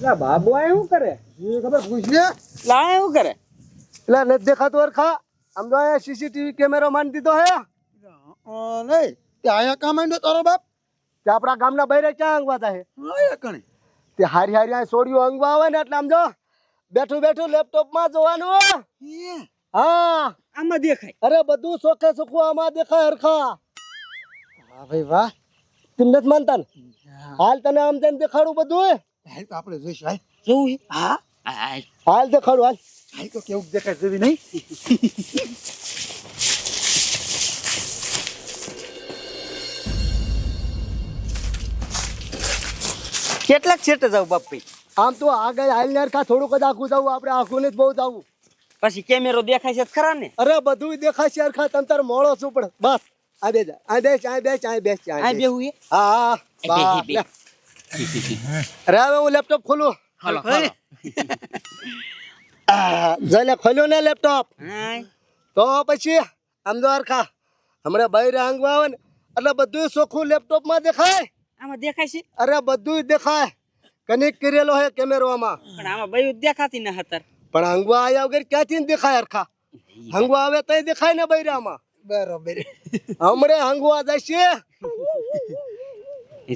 એટલે બાબુ આ શું કરે? એ ખબર પૂછ લે. લા શું કરે? એટલે નથી દેખાતું અરખા આમ તો અહીંયા સીસીટીવી કેમેરો માની દીધો હે. નહીં તે આયા કામ માંડ્યો તારો બાપ? તે આપણા ગામના બૈરે ક્યાં અંગવાતા હે? આયા કણે. તે હારી હારી આ સોડિયું અંગવા આવે ને એટલે આમ જો બેઠું બેઠું લેપટોપમાં જોવાનું હા. આમાં દેખાય. અરે બધું સોખે સુખું આમાં દેખાય હરખા. હા ભાઈ વાહ. તું નથી માનતા હાલ તને આમ તેમ દેખાડું બધું હાલ તો આપણે જોઈશું હાલ. જોવું હા હાલ. દેખાડું હાલ. હાલ તો કેવું દેખાય જેવી નહીં. કેટલાક છેટે જાવ બાપી? આમ તો આગળ આવી ને અરખા થોડુંક જ આખું જવું આપણે આખું જ બહુ જવું પછી કેમેરો દેખાય છે ખરા ને? અરે બધું દેખાય છે અરખા તમ તાર મોળો છું પણ બસ. આ બે જાય આ બેસ આ બેસ આ બેસ આ બેસ. બેહું હા હા. અરે હવે હું લેપટોપ ખોલું હાલો જઈને ખોલ્યું ને લેપટોપ તો પછી અમદાવાદ ખા હમણાં બહાર આંગવા આવે ને એટલે બધું ચોખ્ખું લેપટોપમાં દેખાય આમાં દેખાય છે અરે બધું દેખાય કનેક્ટ કરેલો હે કેમેરામાં પણ આમાં બયું દેખાતી ન હતા પણ હંગવા આવ્યા વગર ક્યાંથી દેખાય હરખા? હંગવા આવે તઈ દેખાય ને બૈરામાં બરોબર. હમણે હંગવા જશે.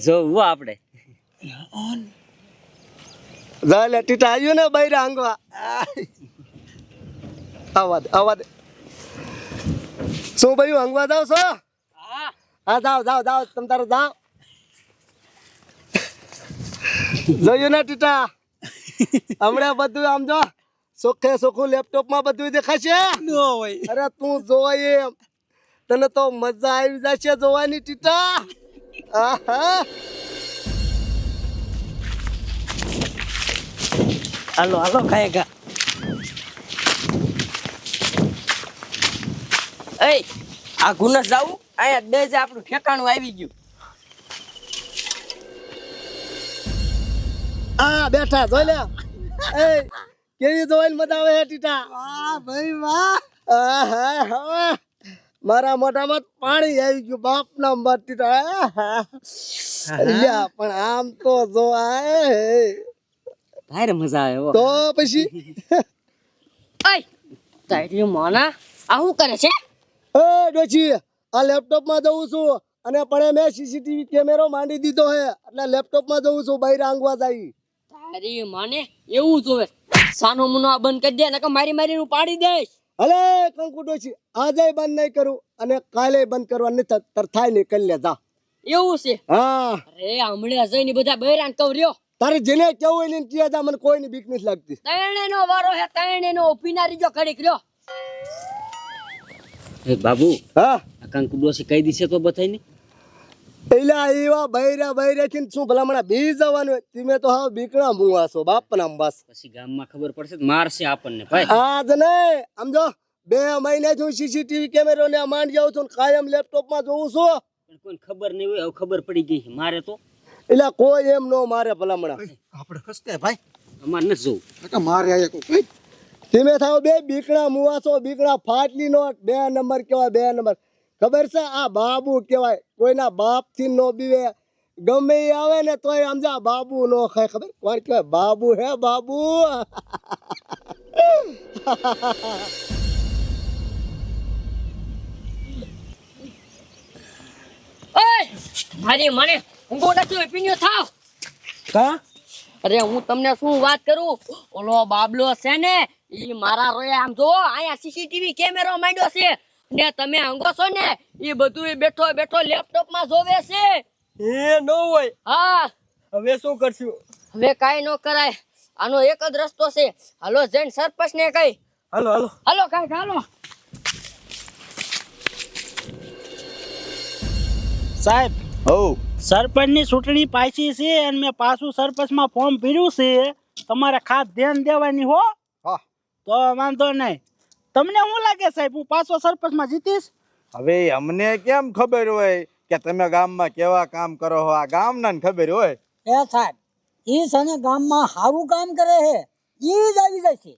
જોવું આપણે આવ્યું ને બૈરા હંગવા આવા દે આવા દે. શું ભાઈ હંગવા જાવ છો? હા. જાઓ જાઓ જાઓ તમ તારે જાઓ જોયું ને ટીટા? હમણાં બધું આમ જો સોખે સોખું લેપટોપમાં બધું દેખાશે? નો હોય. અરે તું જોવાય એમ. તને તો મજા આવી જશે જોવાની ટીટા. આહા. હાલો હાલો ખાય ગા એય આ ગુનસ જાવું અહીંયા બે જ આપણું ઠેકાણું આવી ગયું આ બેઠા જોઈ લે એ કેવી જોઈને મજા આવે હે ટીટા વાહ ભાઈ વાહ આહા, હા. મારા મોઢામાં પાણી આવી ગયું બાપ ના મત ટીટા. પણ આમ તો જો આ મજા આવે તો પછી? ઓય તારી મોના આ શું કરે છે? એ ડોચી આ લેપટોપમાં જઉં છું અને પણ મેં સીસીટીવી કેમેરો માંડી દીધો હે એટલે લેપટોપમાં જઉં છું બહાર આંગવા જાય. તારી માને એવું જોવે સાનો મુનો આ બંધ કરી દે નકર મારી મારી નું પાડી દઈશ. અલે કંકુ ડોચી આજે બંધ નહીં કરું અને કાલે બંધ કરવા તર તાર થાય નહીં કરી લે જા એવું છે? હા. અરે હમણાં જઈને બધા બૈરાન રહ્યો. તારે જેને કેવું હોય ને ત્યાં જા મને કોઈની બીક નથી લાગતી. તણે નો વારો હે તણે નો પીનારી જો ઘડીક રહ્યો. એ બાબુ હા? આ કંકુ ડોસી કહી દીશે તો બતાઈ ને એલા એવા બૈરા બૈરા થી શું ભલામણા બી જવાનું તમે તો હા બીકણા મુવા છો બાપ ના બસ પછી ગામમાં ખબર પડશે મારશે આપણને ભાઈ. આજ ને સમજો બે મહિના થી સીસીટીવી કેમેરો ને માંડ જાઉં છું કાયમ લેપટોપમાં જોઉં છું. પણ કોઈને ખબર નહીં હોય ખબર પડી ગઈ મારે તો એટલે કોઈ એમ નો મારે ભલામણા. આપણે ખસકાય ભાઈ? અમાર નથી જોવું. કાકા મારે આયા કોઈ કઈ તમે થાવ બે બીકણા મુવાસો બીકણા ફાટલી નો બે નંબર કેવાય બે નંબર. ખબર છે? આ બાબુ કેવાય કોઈના બાપથી નો બીવે. ગમે આવે ને તોય સમજા બાબુ નો ખાય ખબર? કોણ કહેવાય? બાબુ હે બાબુ. મારી મને. ઊંઘો નથી હોય પીન્યો થાવ. કા? અરે હું તમને શું વાત કરું? ઓલો બાબલો છે ને ઈ મારા રોયા આમ જો અહીંયા સીસીટીવી કેમેરો માંડ્યો છે. ને તમે અંગો છો ને ઈ બધું બેઠો બેઠો લેપટોપમાં જોવે છે. એ નો હોય. હા. હવે શું કરશું? હવે કાઈ ન કરાય. આનો એક જ રસ્તો છે. હાલો જૈન સરપંચ ને કઈ હાલો હાલો. હાલો કાંઈક હાલો. સાહેબ હો સરપંચની ચૂંટણી પાછી છે અને મેં પાછું સરપંચમાં ફોર્મ ભર્યું છે. તમારે ખાસ ધ્યાન દેવાની હો. તો વાંધો નહીં. તમને શું લાગે સાહેબ? હું પાછો સરપંચમાં જીતીશ? હવે અમને કેમ ખબર હોય કે તમે ગામમાં કેવા કામ કરો હો? આ ગામના ને ખબર હોય. એ સાહેબ ઈ સને ગામમાં સારું કામ કરે છે. ઈ જ આવી જાય છે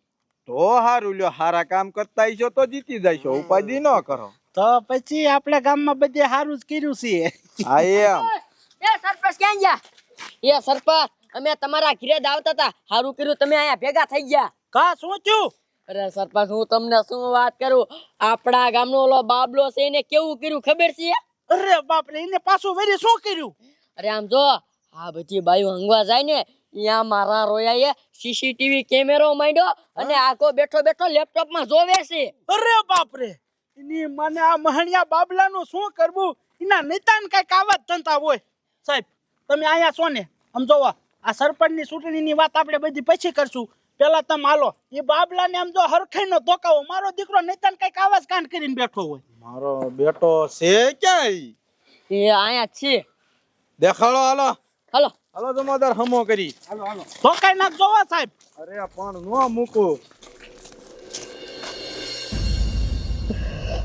તો હારું લ્યો હારા કામ કરતા છો તો જીતી જશો. ઉપાધિ ન કરો. તો પછી આપણે ગામમાં બધે સારું જ કર્યું છે. હા એમ. સરપંચ ક્યાં ગયા? એ સરપંચ અમે તમારા ઘરે જ આવતા હતા. સારું કર્યું તમે અહીંયા ભેગા થઈ ગયા. કા શું થયું? અરે સરપંચ હું તમને શું વાત કરું? આપણા ગામનો ઓલો બાબલો છે એને કેવું કર્યું ખબર છે? અરે બાપ રે એને પાછું વેરી શું કર્યું? અરે આમ જો આ બધી બાયું હંગવા જાય ને અહીંયા મારા રોયાએ સીસીટીવી કેમેરો માંડ્યો અને આખો બેઠો બેઠો લેપટોપમાં જોવે છે. અરે બાપ રે એની મને આ મહણિયા બાબલાનું શું કરવું? એના નેતાને કંઈક આવા જ ધંધા હોય. સાહેબ તમે અહીંયા છો ને? આમ જોવા આ સરપંચની ચૂંટણીની વાત આપણે બધી પછી કરશું. પેલા તમે હાલો એ બાબલાને આમ જો હરખાઈનો ધોકાવો. મારો દીકરો નિતાન કંઈક આવાજ કાંડ કરીને બેઠો હોય. મારો બેટો છે ક્યાંય? એ અહીંયા છે. દેખાડો હાલો. હાલો. હાલો જમાદાર હમો કરી. ધોકાઈ નાખ જોવા સાહેબ. અરે પણ નો મૂકો.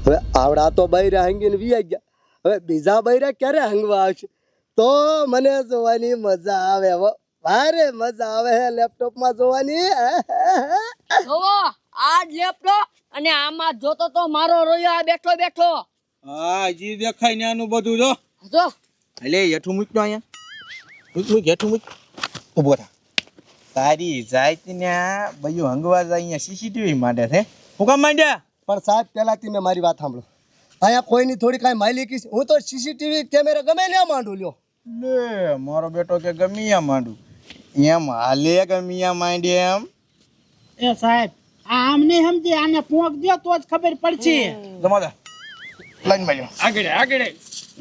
હવે આવડા તો બૈરા હંગીને વી ગયા. હવે બીજા બૈરા ક્યારે હંગવા આવશે? તો મને જોવાની મજા આવે હો. ભારે મજા આવે હે લેપટોપમાં જોવાની. જોવો આ લેપટોપ અને આમાં જોતો તો મારો રોયો આ બેઠો બેઠો. હા જી દેખાય ને આનું બધું જો. જો. એટલે હેઠું મૂક્યો અહીંયા. મૂક મૂક હેઠું મૂક. ઊભો થા. તારી જાત ને બયું હંગવા જાય અહીંયા સીસીટીવી માંડે છે. હું કામ માંડ્યા? પણ સાહેબ પહેલાથી મેં મારી વાત સાંભળો. અહીંયા કોઈની થોડી કાંઈ માલિકી હું તો સીસીટીવી કેમેરા ગમે ને માંડું લ્યો. લે મારો બેટો કે ગમિયા માંડું. એમ હાલે ગમિયા માંડે એમ? એ સાહેબ આ આમ નહીં સમજે આને પોંક દો તો જ ખબર પડશે. જમાદા લાઈનમાં આગળ આગળ.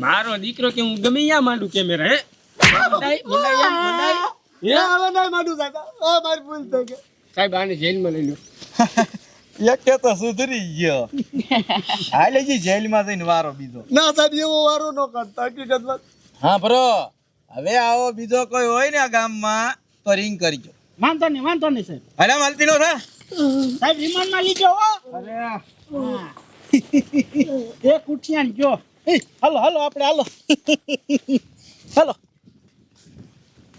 મારો દીકરો કે હું ગમિયા માંડું કેમેરા હે મંડાઈ, મંડાઈ મંડાઈ. હવે નહીં માંડું સાહેબ. આ મારી ભૂલ થઈ ગઈ. સાહેબ આને જેલમાં લઈ લો. એક કે તો સુધરી ગયો. હાલે જી જેલમાં જઈને વારો બીજો. ના સાહેબ એવો વારો ન કરતા હકીકતમાં. હા બરો હવે આવો બીજો કોઈ હોય ને આ ગામમાં તો રિંગ કરજો. વાંધો નહીં વાંધો નહીં સાહેબ. અરે માલતી નો થા સાહેબ રિમાન્ડમાં લીજો હો. એક ઉઠિયાન જો હલો હાલો હાલો આપણે હાલો. હાલો.